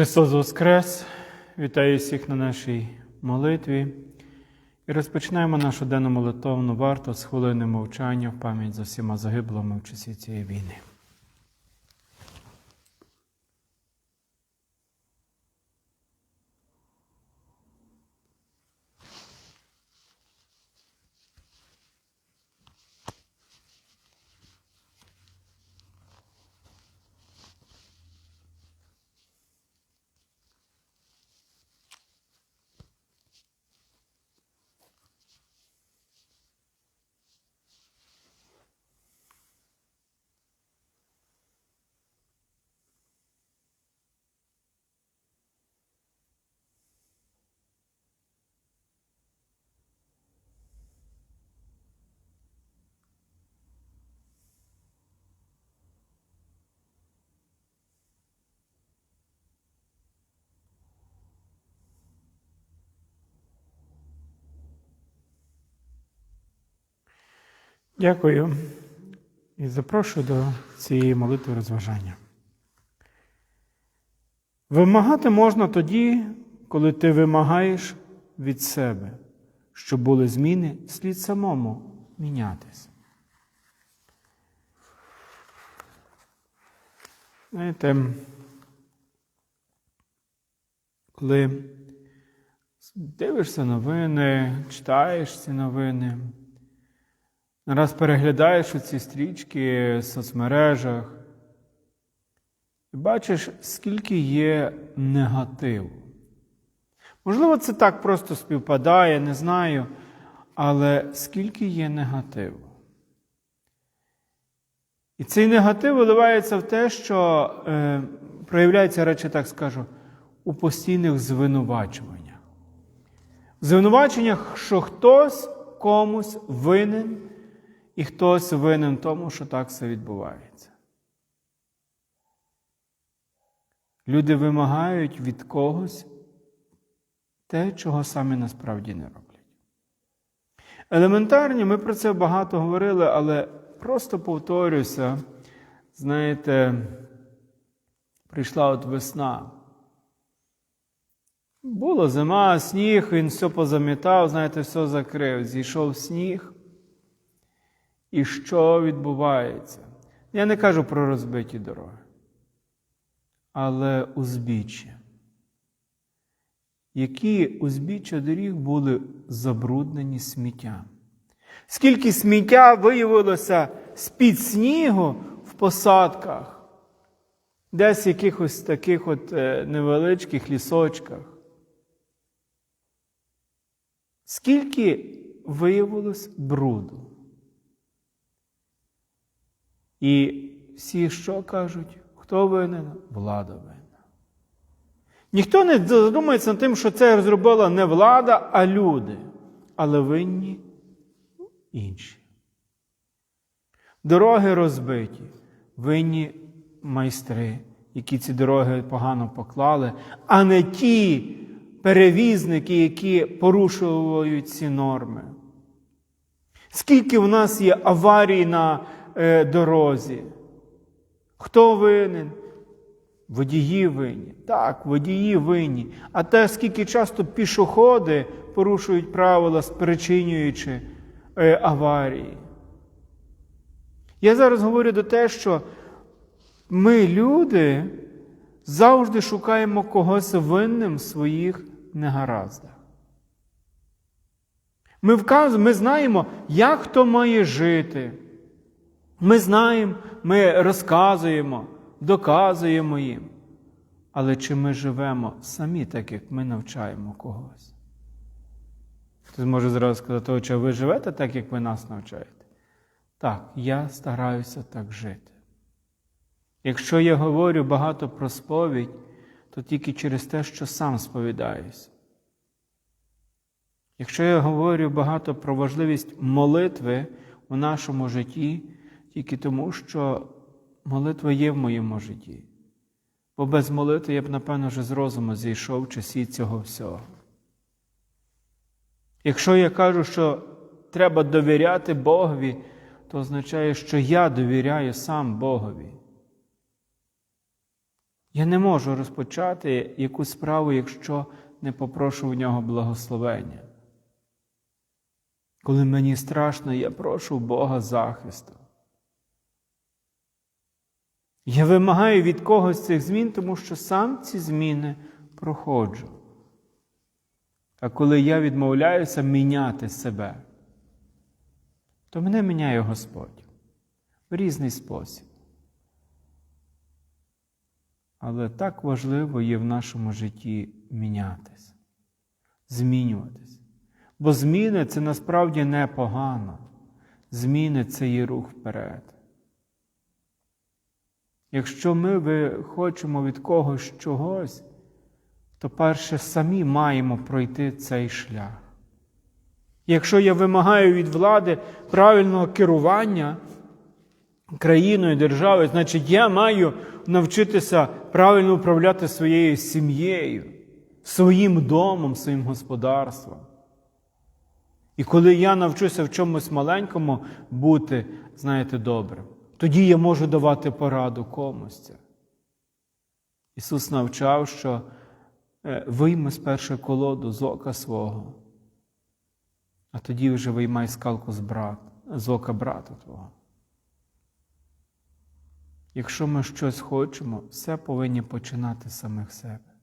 Христос Воскрес! Вітаю всіх на нашій молитві. І розпочинаємо нашу денну молитовну варту з хвилини мовчання в пам'ять за всіма загиблими в часі цієї війни. Дякую і запрошую до цієї молитви розважання. Вимагати можна тоді, коли ти вимагаєш від себе, щоб були зміни, слід самому мінятися. Знаєте, коли дивишся новини, читаєш ці новини, раз переглядаєш ці стрічки в соцмережах і бачиш, скільки є негативу. Можливо, це так просто співпадає, не знаю, але скільки є негативу. І цей негатив виливається в те, що е, проявляється, речі, так скажу, у постійних звинувачуваннях. В звинуваченнях, що хтось комусь винен, і хтось винен в тому, що так все відбувається. Люди вимагають від когось те, чого самі насправді не роблять. Елементарні, ми про це багато говорили, але просто повторюся, знаєте, прийшла от весна. Була зима, сніг, він все позамітав, знаєте, все закрив. Зійшов сніг. І що відбувається? Я не кажу про розбиті дороги, але узбіччя. Які узбіччя доріг були забруднені сміттям? Скільки сміття виявилося з-під снігу в посадках, десь в якихось таких от невеличких лісочках? Скільки виявилось бруду? І всі що кажуть? Хто винен? Влада винна. Ніхто не задумається над тим, що це зробила не влада, а люди. Але винні інші. Дороги розбиті, винні майстри, які ці дороги погано поклали, а не ті перевізники, які порушують ці норми. Скільки в нас є аварій на дорозі? Хто винен? Водії винні. Так, водії винні. А те, скільки часто пішоходи порушують правила, спричинюючи е, аварії. Я зараз говорю до те, що ми, люди, завжди шукаємо когось винним в своїх негараздах. Ми вказуємо, ми знаємо, як хто має жити. Ми знаємо, ми розказуємо, доказуємо їм. Але чи ми живемо самі так, як ми навчаємо когось? Хтось може зразу сказати, чи ви живете так, як ви нас навчаєте? Так, я стараюся так жити. Якщо я говорю багато про сповідь, то тільки через те, що сам сповідаюся. Якщо я говорю багато про важливість молитви у нашому житті, тільки тому, що молитва є в моєму житті. Бо без молитви я б, напевно, вже з розуму зійшов в часі цього всього. Якщо я кажу, що треба довіряти Богові, то означає, що я довіряю сам Богові. Я не можу розпочати якусь справу, якщо не попрошу в нього благословення. Коли мені страшно, я прошу Бога захисту. Я вимагаю від когось цих змін, тому що сам ці зміни проходжу. А коли я відмовляюся міняти себе, то мене міняє Господь в різний спосіб. Але так важливо є в нашому житті мінятися, змінюватись. Бо зміни це насправді непогано. Зміни це є рух вперед. Якщо ми хочемо від когось чогось, то перше самі маємо пройти цей шлях. Якщо я вимагаю від влади правильного керування країною, державою, значить я маю навчитися правильно управляти своєю сім'єю, своїм домом, своїм господарством. І коли я навчуся в чомусь маленькому бути, знаєте, добрим, тоді я можу давати пораду комусь. Ісус навчав, що е, вийми спершу колоду з ока свого, а тоді вже виймай скалку з, брат, з ока брата Твого. Якщо ми щось хочемо, все повинні починати з самих себе.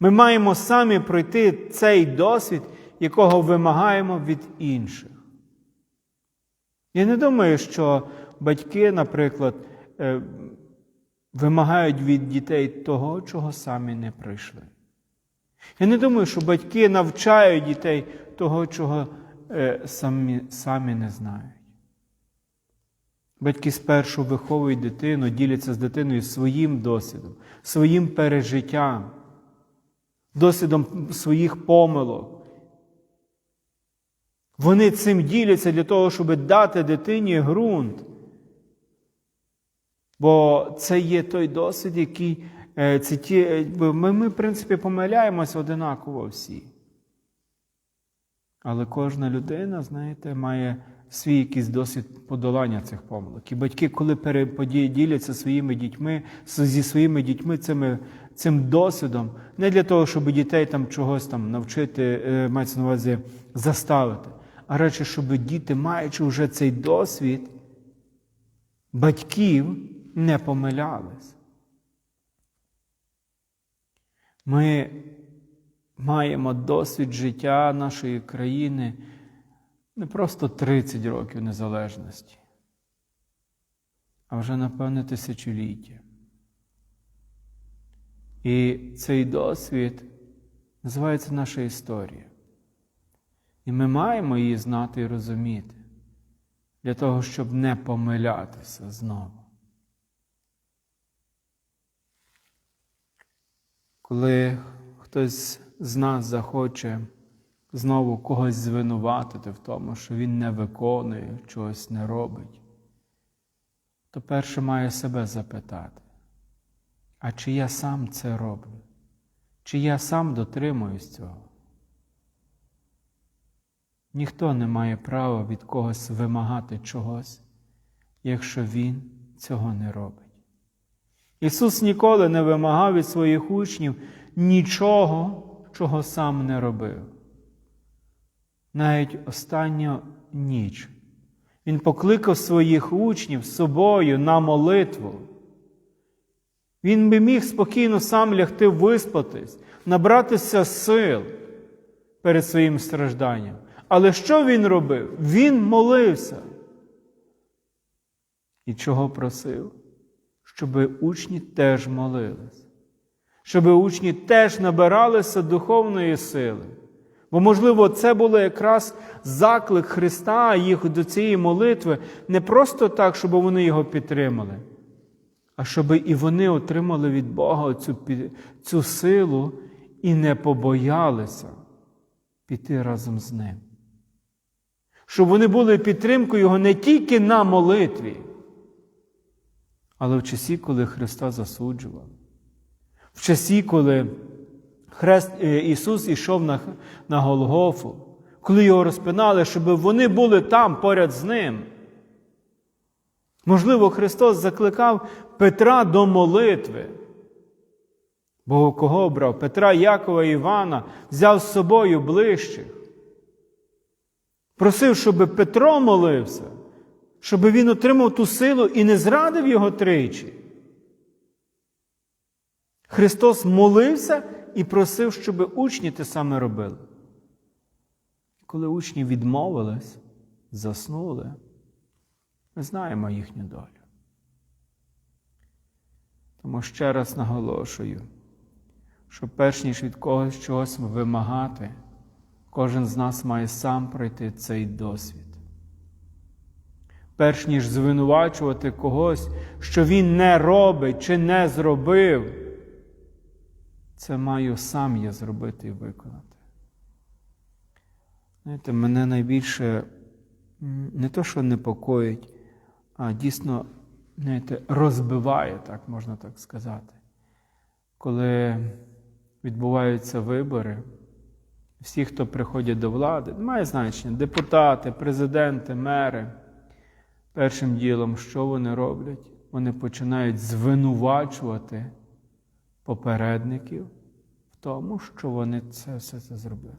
Ми маємо самі пройти цей досвід, якого вимагаємо від інших. Я не думаю, що батьки, наприклад, е, вимагають від дітей того, чого самі не пройшли. Я не думаю, що батьки навчають дітей того, чого е, самі, самі не знають. Батьки спершу виховують дитину, діляться з дитиною своїм досвідом, своїм пережиттям, досвідом своїх помилок. Вони цим діляться для того, щоб дати дитині ґрунт. Бо це є той досвід, який е, це ті, е, ми, ми, в принципі, помиляємося одинаково всі. Але кожна людина, знаєте, має свій якийсь досвід подолання цих помилок. І батьки, коли діляться своїми дітьми, зі своїми дітьми цими, цим досвідом, не для того, щоб дітей там чогось там навчити, е, мається на увазі заставити, а радше, щоб діти, маючи вже цей досвід, батьків не помилялись. Ми маємо досвід життя нашої країни не просто 30 років незалежності, а вже, напевне, тисячоліття. І цей досвід називається наша історія. І ми маємо її знати і розуміти для того, щоб не помилятися знову. Коли хтось з нас захоче знову когось звинуватити в тому, що він не виконує, чогось не робить, то перше має себе запитати, а чи я сам це роблю? Чи я сам дотримуюсь цього? Ніхто не має права від когось вимагати чогось, якщо Він цього не робить. Ісус ніколи не вимагав від своїх учнів нічого, чого сам не робив. Навіть останню ніч Він покликав своїх учнів з собою на молитву. Він би міг спокійно сам лягти виспатись, набратися сил перед своїм стражданням. Але що він робив? Він молився. І чого просив? Щоб учні теж молились, щоб учні теж набиралися духовної сили. Бо, можливо, це було якраз заклик Христа їх до цієї молитви не просто так, щоб вони його підтримали, а щоб і вони отримали від Бога цю, цю силу і не побоялися піти разом з ним. Щоб вони були підтримкою Його не тільки на молитві, але в часі, коли Христа засуджував, в часі, коли Хрест, Ісус ішов на, на Голгофу, коли його розпинали, щоб вони були там поряд з Ним. Можливо, Христос закликав Петра до молитви, Бо кого обрав? Петра, Якова Івана взяв з собою ближчих. Просив, щоб Петро молився, щоб він отримав ту силу і не зрадив його тричі. Христос молився і просив, щоб учні те саме робили. Коли учні відмовились, заснули, ми знаємо їхню долю. Тому ще раз наголошую, що перш ніж від когось чогось вимагати, кожен з нас має сам пройти цей досвід. Перш ніж звинувачувати когось, що він не робить чи не зробив, це маю сам я зробити і виконати. Знаєте, мене найбільше не то, що непокоїть, а дійсно знаєте, розбиває, так можна так сказати. Коли відбуваються вибори, всі, хто приходять до влади, немає значення, депутати, президенти, мери. Першим ділом, що вони роблять? Вони починають звинувачувати попередників в тому, що вони це все це зробили.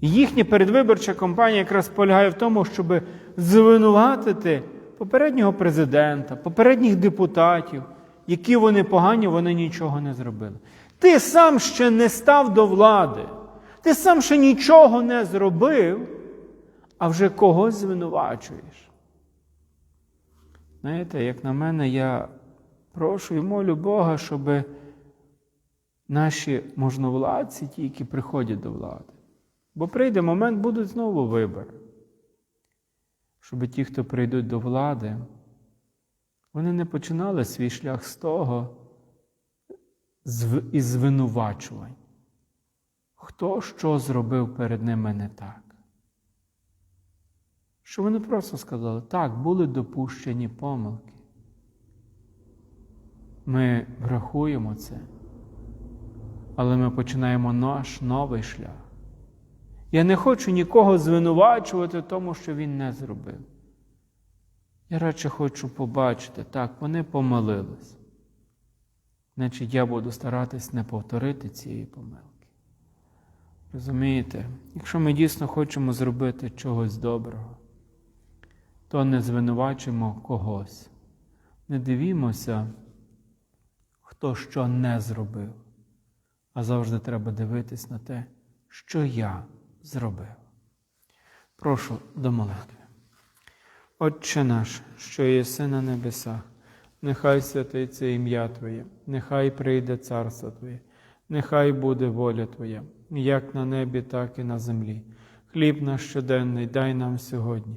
І їхня передвиборча кампанія якраз полягає в тому, щоб звинуватити попереднього президента, попередніх депутатів, які вони погані, вони нічого не зробили. Ти сам ще не став до влади, ти сам ще нічого не зробив, а вже когось звинувачуєш. Знаєте, як на мене, я прошу і молю Бога, щоб наші можновладці, ті, які приходять до влади, бо прийде момент, будуть знову вибори. Щоб ті, хто прийдуть до влади, вони не починали свій шлях з того, із звинувачувань. Хто що зробив перед ними не так? Що вони просто сказали, так, були допущені помилки. Ми врахуємо це, але ми починаємо наш новий шлях. Я не хочу нікого звинувачувати в тому, що він не зробив. Я радше хочу побачити, так, вони помилились. Значить, я буду старатись не повторити цієї помилки. Розумієте, якщо ми дійсно хочемо зробити чогось доброго, то не звинувачимо когось. Не дивімося, хто що не зробив, а завжди треба дивитись на те, що я зробив. Прошу до молитви. Отче наш, що єси на небесах, нехай святиться ім'я Твоє, нехай прийде царство Твоє, нехай буде воля Твоя, як на небі, так і на землі. Хліб наш щоденний дай нам сьогодні,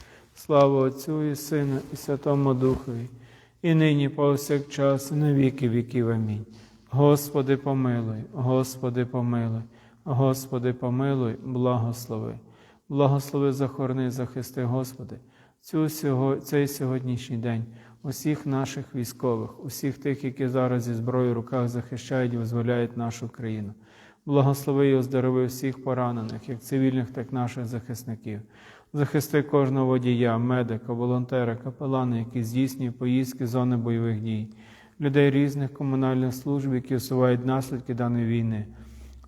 Слава Отцю і Сину, і Святому Духові, і нині, повсякчас, і на віки віків. Амінь. Господи, помилуй, Господи, помилуй. Господи, помилуй, благослови, благослови, захорони, захисти, Господи, цю, цей сьогоднішній день, усіх наших військових, усіх тих, які зараз зі зброєю в руках захищають і визволяють нашу країну. Благослови і оздорови всіх поранених, як цивільних, так і наших захисників. Захисти кожного водія, медика, волонтера, капелана, які здійснюють поїздки з зони бойових дій, людей різних комунальних служб, які усувають наслідки даної війни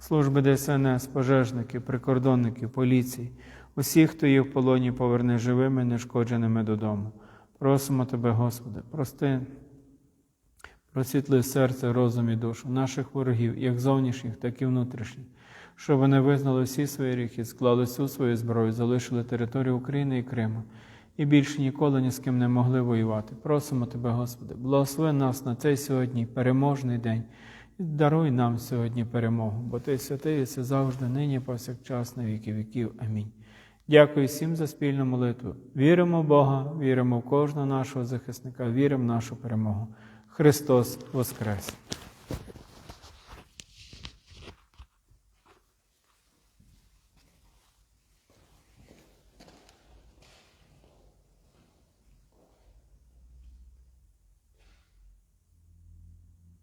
служби ДСНС, пожежників, прикордонників, поліції, усіх, хто є в полоні, поверни живими, нешкодженими додому. Просимо Тебе, Господи, прости, просвітли серце, розум і душу наших ворогів, як зовнішніх, так і внутрішніх. Щоб вони визнали всі свої гріхи, склали всю свою зброю, залишили територію України і Криму. І більше ніколи ні з ким не могли воювати. Просимо Тебе, Господи, благослови нас на цей сьогодні переможний день. Даруй нам сьогодні перемогу, бо Ти святий, і все завжди, нині, повсякчас, на віки віків. Амінь. Дякую всім за спільну молитву. Віримо в Бога, віримо в кожного нашого захисника, віримо в нашу перемогу. Христос Воскрес!